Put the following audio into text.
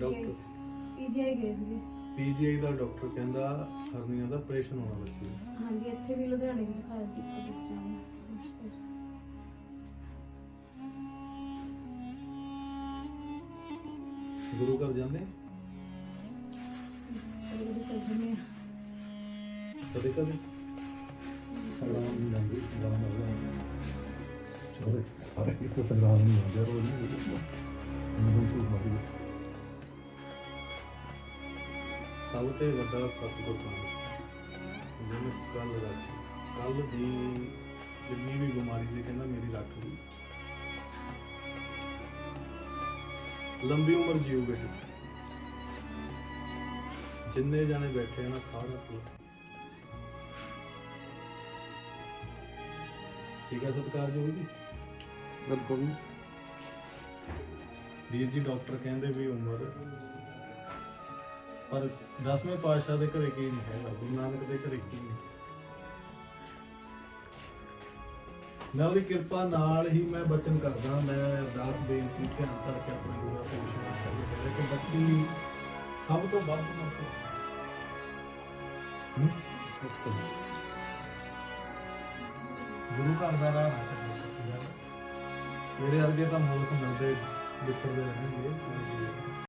Doctor PGI ਗਏ ਸੀਗੇ। PGI ਦਾ doctor ਕਹਿੰਦਾ ਹਰਨੀਆਂ ਦਾ ਆਪਰੇਸ਼ਨ ਹੋਣਾ ਬੱਚੇ ਦਾ। ਹਾਂਜੀ ਇੱਥੇ ਵੀ ਲੁਧਿਆਣੇ ਵੀ ਦਿਖਾਇਆ ਸੀ ਇੱਕ ਬੱਚਾ ਨੂੰ। ਗੁਰੂ ਘਰ ਜਾਂਦੇ? ਕਦੇ ਚੱਲ ਜੰਨੇ ਕਦੇ ਕਦੇ? ਸੰਗਰਾਮ ਨਹੀਂ ਜਾਂਦੀ ਸੰਗਰਾਮ ਹੋ ਸਾਰੇ ਸਾਰੇ ਇੱਥੇ ਸੰਗਰਾਮ ਨਹੀਂ ਹੁੰਦੇ ਰੋਜ਼। ਨਹੀਂ ਸਭ ਤੋਂ ਵੱਡਾ ਸਤਿਗੁਰ ਨਾਮ ਜਿਹਨੇ ਕੱਲ ਰੱਖ ਕੱਲ ਦੀ ਜਿੰਨੀ ਵੀ ਬਿਮਾਰੀ ਸੀ ਕਹਿੰਦਾ ਮੇਰੀ ਰੱਖ ਲਈ ਲੰਬੀ ਉਮਰ ਜੀਓ ਬੇਟੇ। ਜਿੰਨੇ ਜਾਣੇ ਬੈਠੇ ਆ ਨਾ ਸਾਰਾ ਕੋਲ ਠੀਕ ਹੈ ਸਤਿਕਾਰਯੋਗ ਜੀ ਬਿਲਕੁਲ। ਵੀਰ ਜੀ ਡਾਕਟਰ ਕਹਿੰਦੇ ਵੀ ਉਮਰ ਪਰ 10ਵੇਂ ਪਾਤਸ਼ਾਹ ਦੇ ਘਰੇ ਕੀ ਨਹੀਂ ਹੈਗਾ, ਗੁਰੂ ਨਾਨਕ ਦੇ ਘਰੇ ਕੀ ਨਹੀਂ? ਮੈਂ ਉਹਦੀ ਕਿਰਪਾ ਨਾਲ ਹੀ ਮੈਂ ਬਚਨ ਕਰਦਾ, ਮੈਂ ਅਰਦਾਸ, ਬੇਨਤੀ, ਧਿਆਨ ਕਰਕੇ ਆਪਣੇ ਗੁਰੂ ਸਾਹਿਬ ਨੂੰ ਸ਼ਰਤ ਕਰਦੇ ਕਿ ਬੱਚੀ ਸਭ ਤੋਂ ਵੱਧ ਮਹੱਤਵ ਗੁਰੂ ਘਰ ਦਾ ਰਾਹ ਨਾ ਛੱਡੋ ਮੇਰੇ ਵਰਗੇ ਤਾਂ ਮੁਲਕ ਮਿਲਦੇ ਵਿਛੜਦੇ ਰਹਿਣਗੇ।